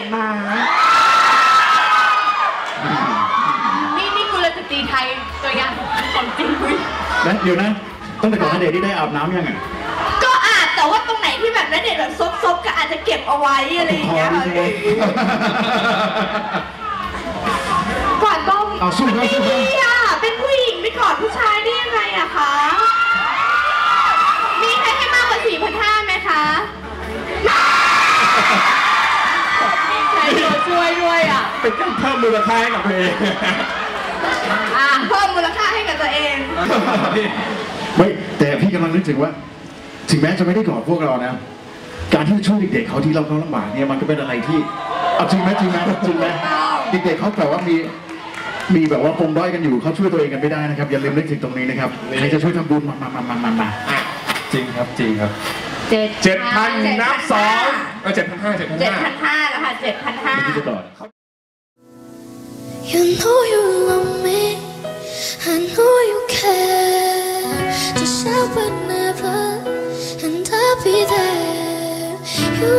ตมา นี่นี่คุณเลยสตรีไทยตัวอย่างของจริงนะเดี๋ยวนะต้องแต่ก่อนนเดทที่ได้อาบน้ำยังไงก็อาบแต่ว่าตรงไหนที่แบบนั้นเดทแบบซบๆก็อาจจะเก็บเอาไว้อะไรอย่างเงี้ยค่ะก่อนต้องเอาสู้เขาสู้เขา ดีอะเป็นผู้หญิงไม่กอดผู้ชาย ด้วยอะ เป็นการเพิ่มมูลค่าให้กับเพลงอะเพิ่มมูลค่าให้กับตัวเอง ไม่แต่พี่กำลังนึกถึงว่า ถึงแม้จะไม่ได้กอดพวกเรานะ การที่จะช่วยเด็กๆเขาที่เราเขาลำบากเนี่ยมันก็เป็นอะไรที่เอาจริงไหมจริงไหมจริงไหมเด็กๆเขาแบบว่ามีมีแบบว่าปมด้อยกันอยู่เขาช่วยตัวเองกันไม่ได้นะครับอย่าลืมนึกถึงตรงนี้นะครับใครจะช่วยทำบุญมามามามามามาจริงครับจริงครับ เจ็ดเจ็ดพันนับสองเออเจ็ดพันห้าเจ็ดพันเจ็ดห้าพันห้าแล้วค่ะเจ็ดพันห้าไม่คิดจะต่อ You know you love me, I know you care. Just shout whenever, and I'll be there. You